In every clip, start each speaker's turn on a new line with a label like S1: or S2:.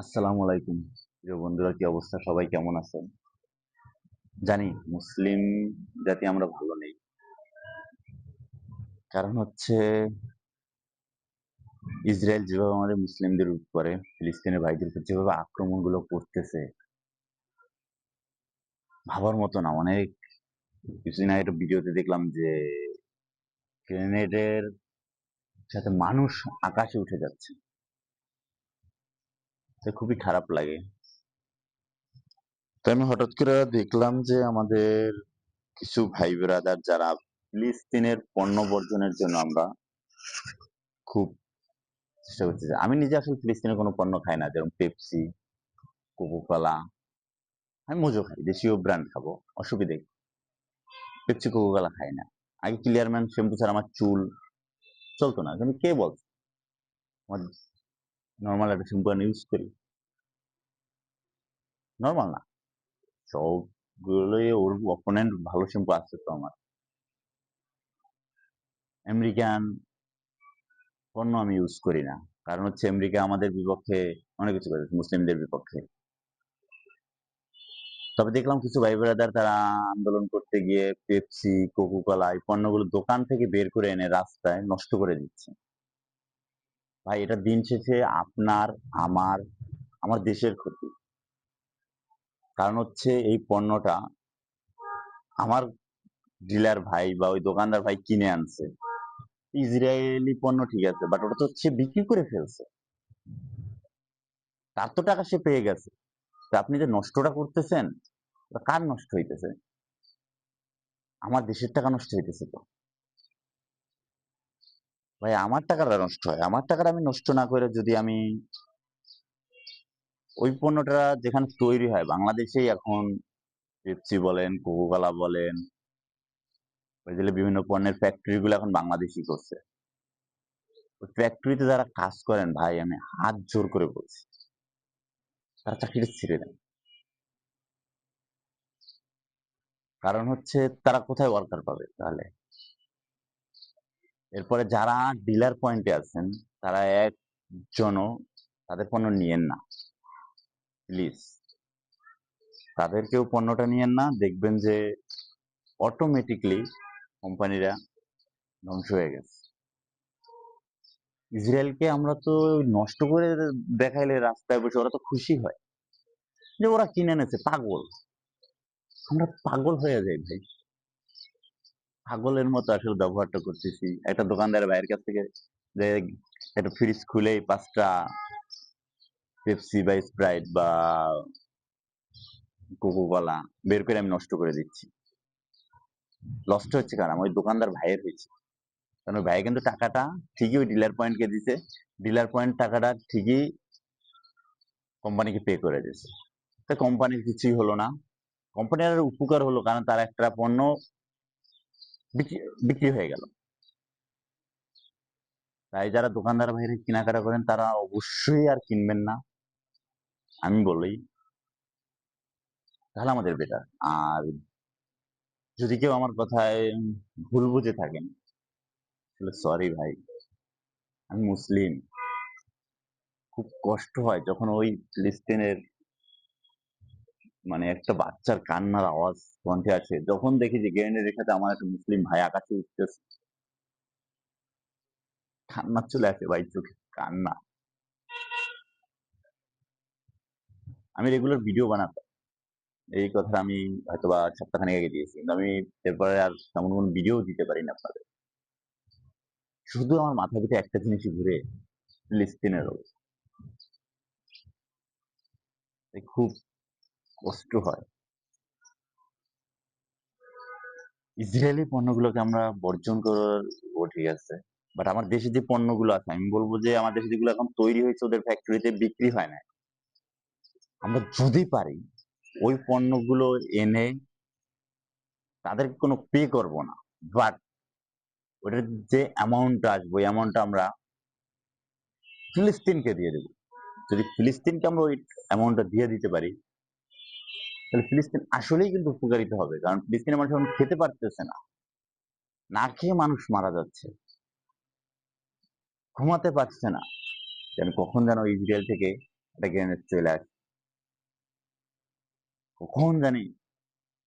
S1: আসসালামু আলাইকুম। প্রিয় বন্ধুরা, কি অবস্থা? সবাই কেমন আছেন? জানি মুসলিম জাতি আমরা ভালো নেই। কারণ হচ্ছে ইসরায়েল যেভাবে আমাদের মুসলিমদের উপরে ফিলিস্তিনের ভাইদের উপর যেভাবে আক্রমণগুলো করতেছে, ভাবার মতো না। অনেক কিছুদিন আগে ভিডিওতে দেখলাম যে গ্রেনেডের সাথে মানুষ আকাশে উঠে যাচ্ছে। তো খুবই খারাপ লাগে। তো আমি হঠাৎ করে দেখলাম যে আমাদের কিছু ভাই ব্রাদার যারা ফিলিস্তিনের পণ্য বর্জনের জন্য আমরা খুব চেষ্টা করতেছি। আমি নিজে আসলে ফিলিস্তিনের কোনো পণ্য খাই না, যেরকম পেপসি, কোকোকলা। আমি মোজো খাই, দেশীয় ব্র্যান্ড খাব, অসুবিধে? পেপসি, কোকোকলা খাই না। আগে ক্লিয়ারম্যান, শ্যাম্পু ছাড়া আমার চুল চলতো না, কিন্তু কে বলছে? আমার নর্মাল একটা শ্যাম্পু আমি ইউজ করি। নর্মাল না। সবগুলোই ওর অপোনেন্ট ভালো শ্যাম্পু আছে তো আমার। আমেরিকান পণ্য আমি ইউজ করি না। কারণ হচ্ছে আমেরিকা আমাদের বিপক্ষে অনেক কিছু করেছে, মুসলিমদের বিপক্ষে। তবে দেখলাম কিছু ভাই ব্রাদার তারা আন্দোলন করতে গিয়ে পেপসি কোকোকলা এই পণ্যগুলো দোকান থেকে বের করে এনে রাস্তায় নষ্ট করে দিচ্ছে। ভাই, এটা দিন শেষে আপনার, আমার আমার দেশের ক্ষতি। কারণ হচ্ছে এই পণ্যটা আমার ডিলার ভাই বা ওই দোকানদার ভাই কিনে আনছে। ইসরায়েলি পণ্য ঠিক আছে বাট ওটা তো সে বিক্রি করে ফেলছে। তার তো টাকা সে পেয়ে গেছে। তা আপনি যে নষ্টটা করতেছেন কার নষ্ট হইতেছে? আমার দেশের টাকা নষ্ট হইতেছে তো। ভাই, আমার টাকাটা নষ্ট হয়। আমার টাকাটা আমি নষ্ট না করে যদি আমি ওই পণ্যটা যেখানে তৈরি হয়, বাংলাদেশেই এখন পেপসি বলেন, কোকোকলা বলেন, ওই বিভিন্ন পণ্যের ফ্যাক্টরি গুলো এখন বাংলাদেশই করছে। ওই ফ্যাক্টরিতে যারা কাজ করেন ভাই, আমি হাত জোর করে বলছি, তারা চাকরিটা ছেড়ে দেন। কারণ হচ্ছে তারা কোথায় ওয়ার্কার পাবে তাহলে? এরপরে যারা ডিলার পয়েন্টে আছেন, তারা একজনও তাদের পণ্য নিয়েন না। প্লিজ তাদেরকেও পণ্যটা নিয়েন না, দেখবেন যে অটোমেটিকলি কোম্পানিরা ধ্বংস হয়ে গেছে। ইসরায়েলকে আমরা তো নষ্ট করে দেখাইলে রাস্তায় বসে ওরা তো খুশি হয়। যে ওরা কিনে এনেছে, পাগল। আমরা পাগল হয়ে যাই ভাই। পাগলের মতো আসলে ব্যবহারটা করতেছি। একটা দোকানদারের ভাইয়ের কাছ থেকে একটা ফ্রিজ খুলে পাঁচটা পেপসি বা স্প্রাইট বা কোকো কলা বের করে আমি নষ্ট করে দিচ্ছি। লস্ট হচ্ছে কারণ ওই দোকানদার ভাইয়ের হয়েছে। কারণ ভাই কিন্তু টাকাটা ঠিকই ওই ডিলার পয়েন্টকে দিছে। ডিলার পয়েন্ট টাকাটা ঠিকই কোম্পানিকে পে করে দিয়েছে। তা কোম্পানির কিছুই হলো না। কোম্পানির উপকার হলো কারণ তার একটা পণ্য বিক্রি হয়ে গেল। তাই যারা দোকানদার বাইরে কেনাকাটা করেন, তারা অবশ্যই আর কিনবেন না। আমি বলি, তাহলে আমাদের বেটার আর যদি কেউ আমার কথায় ভুল বুঝে থাকেন, তাহলে সরি ভাই, আমি মুসলিম। খুব কষ্ট হয় যখন ওই ফিলিস্তিনের মানে একটা বাচ্চার কান্নার আওয়াজ কণ্ঠে আসে যখন দেখি যে গ্রেনেডের সাথে আমার একটা মুসলিম ভাই আকাশে উঠতেছে কান্না চলে আসে ভাই চোখে, কান্না। আমি রেগুলার ভিডিও বানাতাম। এই কথা আমি হয়তো বা সপ্তাহখানেক আগে দিয়েছি, কিন্তু আমি এরপরে আর তেমন কোনো ভিডিও দিতে পারি না আপনাদের। শুধু আমার মাথা পিঠে একটা জিনিসই ঘুরে, ফিলিস্তিনের অবস্থা। খুব কষ্ট হয়। ইসরায়েলি পণ্যগুলোকে আমরা বর্জন করব ঠিক আছে বাট আমার দেশে যে পণ্যগুলো আছে, আমি বলব যে আমার দেশে যেগুলো এখন তৈরি হয়েছে ওদের ফ্যাক্টরিতে বিক্রি হয় না। আমরা যদি পারি, ওই পণ্যগুলো এনে তাদেরকে কোনো পে করব না বাট ওটার যে অ্যামাউন্ট আসবে, ওই অ্যামাউন্টটা আমরা ফিলিস্তিনকে দিয়ে দেবো। যদি ফিলিস্তিনকে আমরা ওই অ্যামাউন্টটা দিয়ে দিতে পারি তাহলে ফিলিস্তিন আসলেই কিন্তু উপকারিত হবে, কারণ ফিলিস্তিনের মানুষ এখন খেতে পারতেছে না। না খেয়ে মানুষ মারা যাচ্ছে। ঘুমাতে পারছে না। যেন কখন যেন ইসরায়েল থেকে একটা এনে চলে আসে। কখন জানি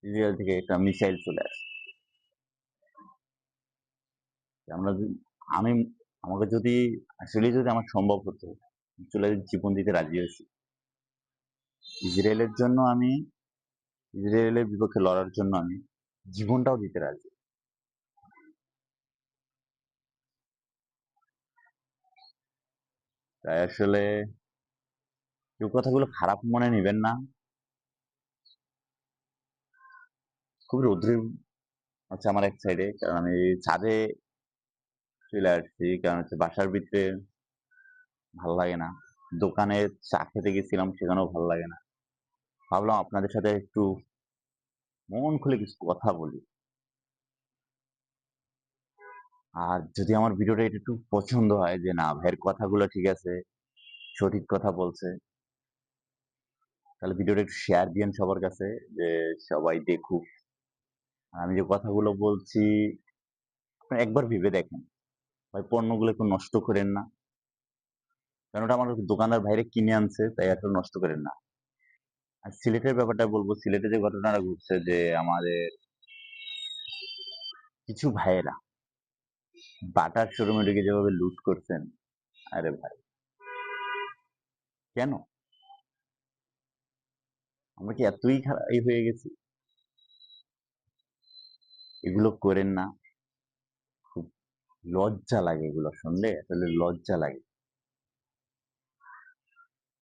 S1: ইসরায়েল থেকে একটা মিসাইল চলে আসে। আমরা আমি, আমাকে যদি আসলে যদি আমার সম্ভব হতো চলে জীবন দিতে রাজি হয়েছি। ইসরায়েলের জন্য আমি ইসরায়েলের বিপক্ষে লড়ার জন্য আমি জীবনটাও দিতে রাজি। তাই আসলে কেউ কথাগুলো খারাপ মনে নেবেন না। খুব রৌদ্র হচ্ছে আমার এক সাইডে কারণ আমি ছাদে চলে আসছি, কারণ হচ্ছে বাসার ভিতরে ভালো লাগে না। দোকানে চা খেতে গেছিলাম, সেখানেও ভালো লাগে না। ভাবলাম আপনাদের সাথে একটু মন খুলে কিছু কথা বলি। আর যদি আমার ভিডিওটা একটু পছন্দ হয় যে, না, ভাইয়ের কথাগুলো ঠিক আছে, সঠিক কথা বলছে, তাহলে ভিডিওটা একটু শেয়ার দিয়েন সবার কাছে যে, সবাই দেখুক। আমি যে কথাগুলো বলছি একবার ভেবে দেখেন। ভাই, পণ্যগুলো একটু নষ্ট করেন না। কারণ ওটা আমার দোকানের বাইরে কিনে আনছে, তাই এত নষ্ট করেন না। আর সিলেটের ব্যাপারটা বলব, সিলেটে যে ঘটনাটা ঘটছে যে আমাদের কিছু ভাইয়েরা বাটার শোরুমে ঢুকে যেভাবে লুট করছেন, আরে ভাই। কেন? আমরা কি এতই খারাপ হয়ে গেছি? এগুলো করেন না। খুব লজ্জা লাগে এগুলো শুনলে, আসলে লজ্জা লাগে।